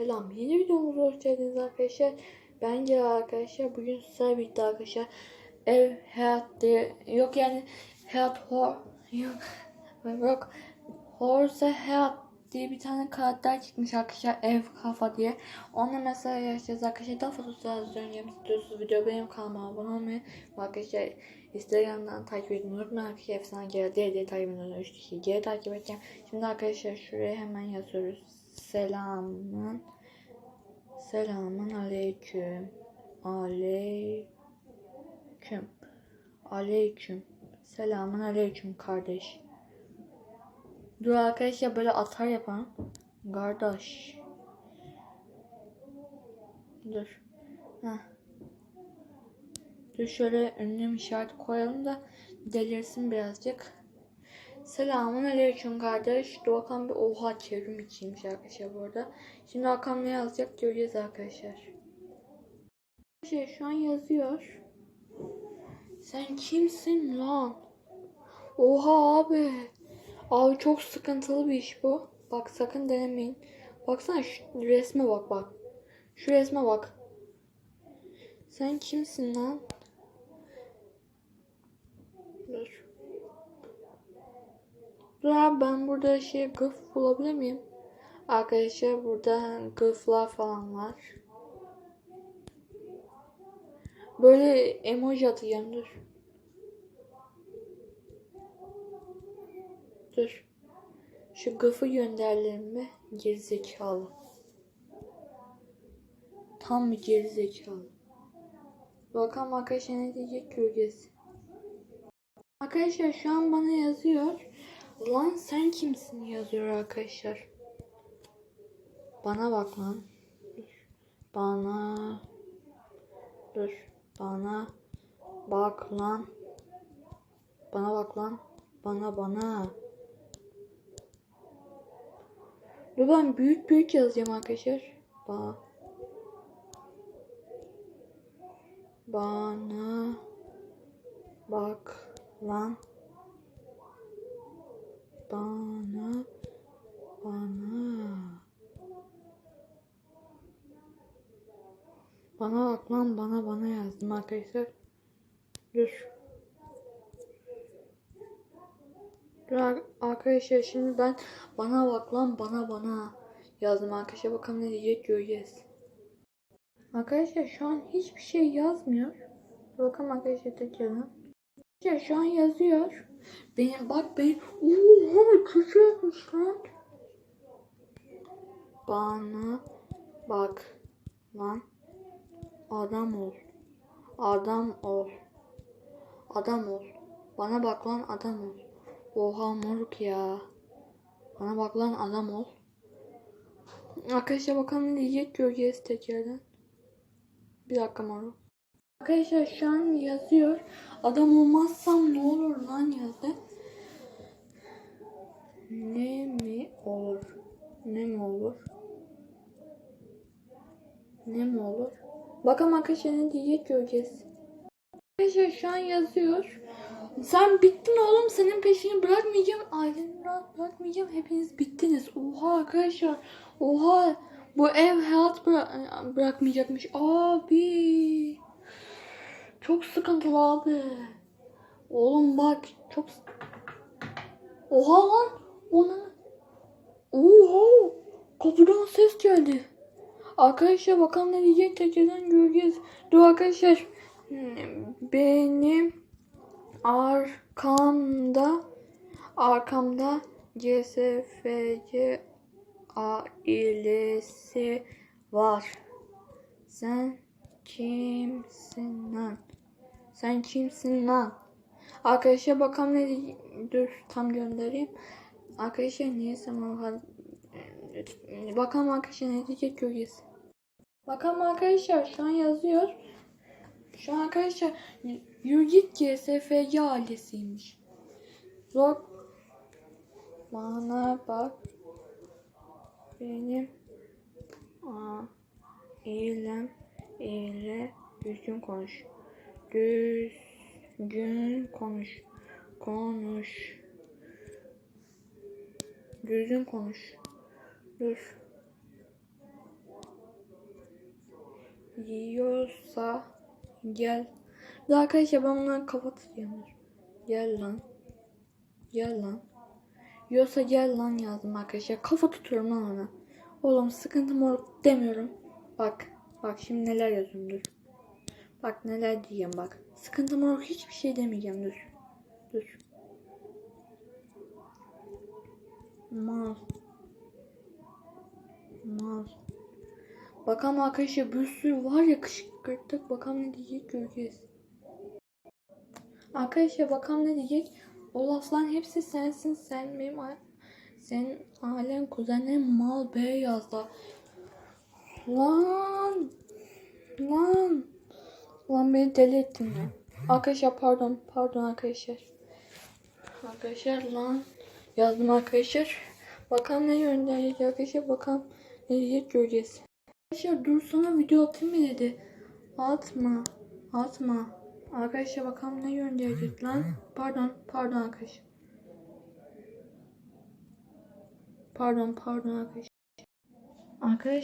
Selam. Yeni videomuza hoş geldiniz arkadaşlar. Ben Celal arkadaşlar. Bugün sizlerle birlikte arkadaşlar ev hayat diye yok yani hayat hor yok yok horse hayat diye bir tane karakter çıkmış arkadaşlar ev kafa diye. Onunla mesela yaşayacağız arkadaşlar. Daha fazla söyleyeceğim istiyorsunuz video benim kanalıma abone olmayı arkadaşlar Instagram'dan takip edin. Unutmayın arkadaşlar efsane geri diye diye takip edin. 3 kişiyi geri takip edeceğim. Şimdi arkadaşlar şuraya hemen yazıyoruz. Selamın Selamın aleyküm. Aleyküm. Aleyküm. Selamın aleyküm kardeş. Dur arkadaşlar böyle atar yapan. Kardeş. Dur. Heh. Dur şöyle ünlem işareti koyalım da delirsin birazcık. Selamun aleyküm kardeş. Bakalım bir oha çevrim içiymiş arkadaşlar bu arada. Şimdi Hakan ne yazacak göreceğiz arkadaşlar. Arkadaşlar şu an yazıyor. Sen kimsin lan? Oha abi. Abi çok sıkıntılı bir iş bu. Bak sakın denemeyin. Baksana şu resme bak bak. Şu resme bak. Sen kimsin lan? Dur. Dur ben burada şey gıf bulabilir miyim? Arkadaşlar burada gıflar falan var. Böyle emoji atacağım dur. Dur. Şu gıfı gönderelim mi? Gerizekalı. Tam bir gerizekalı. Bakalım arkadaşlar ne diyecek göreceğiz. Arkadaşlar şu an bana yazıyor. Lan sen kimsin yazıyor arkadaşlar. Bana bak lan. Bana. Dur. Bana. Bak lan. Bana bak lan. Bana bana. Dur ben büyük büyük yazacağım arkadaşlar. Ba. Bana. Bak lan. Bana. Bana. Bana bak lan bana bana yazdım arkadaşlar. Dur. Dur ar- arkadaşlar şimdi ben bana bak lan bana bana yazdım arkadaşlar. Bakalım ne diyecek göreceğiz. Arkadaşlar şu an hiçbir şey yazmıyor. Bakalım arkadaşlar tekrardan. Arkadaşlar şu an yazıyor. Benim bak benim. Oha kötü lan. Bana bak lan. Adam ol. Adam ol. Adam ol. Bana bak lan adam ol. Oha moruk ya. Bana bak lan adam ol. Arkadaşlar bakalım ne diyecek göreceğiz tekrardan. Bir dakika moruk. Arkadaşlar şu an yazıyor. Adam olmazsam ne olur lan yazdı. Ne mi olur? Ne mi olur? Ne mi olur? Bakalım arkadaşlar ne diyecek göreceğiz. Arkadaşlar şu an yazıyor. Sen bittin oğlum senin peşini bırakmayacağım. Aileni rahat bırakmayacağım. Hepiniz bittiniz. Oha arkadaşlar. Oha. Bu ev hayat bıra- bırakmayacakmış. Abi. Çok sıkıntılı abi. Oğlum bak çok Oha lan. Ona. Oha. Kapıdan ses geldi. Arkadaşlar bakalım ne diyecek tekrardan göreceğiz. Dur arkadaşlar. Benim arkamda arkamda CSFC ailesi var. Sen kimsin lan? Sen kimsin lan? Arkadaşlar bakalım ne diye- dur tam göndereyim. Arkadaşlar niye zaman Bakalım arkadaşlar ne diyecek göreceğiz. Bakalım arkadaşlar şu an yazıyor. Şu an arkadaşlar yürü git CSFC ailesiymiş. Zor. Bana bak. Benim ailem ile düzgün konuş. Düzgün konuş. Konuş. Düzgün konuş. Dur. yiyorsa gel. Bir arkadaşlar ben bunları tutuyorum. Gel lan. Gel lan. Yiyorsa gel lan yazdım arkadaşlar. Kafa tutuyorum lan ona. Oğlum sıkıntı moruk demiyorum. Bak. Bak şimdi neler yazıyorum dur. Bak neler diyeceğim bak. Sıkıntı moruk hiçbir şey demeyeceğim dur. Dur. Mal. Mal. Bakalım arkadaşlar bir sürü var ya kışkırttık. Bakalım ne diyecek göreceğiz. Arkadaşlar bakalım ne diyecek. O lafların hepsi sensin. Sen benim senin ailen kuzenlerin mal bey yazdı. Lan. Lan. Lan beni deli ettin ya. Arkadaşlar pardon. Pardon arkadaşlar. Arkadaşlar lan. Yazdım arkadaşlar. Bakalım ne gönderecek arkadaşlar. Bakalım ne diyecek göreceğiz. Arkadaşlar dur sana video atayım mı dedi. Atma. Atma. Arkadaşlar bakalım ne gönderecek lan. Pardon. Pardon arkadaşlar. Pardon pardon arkadaşlar. Arkadaşlar.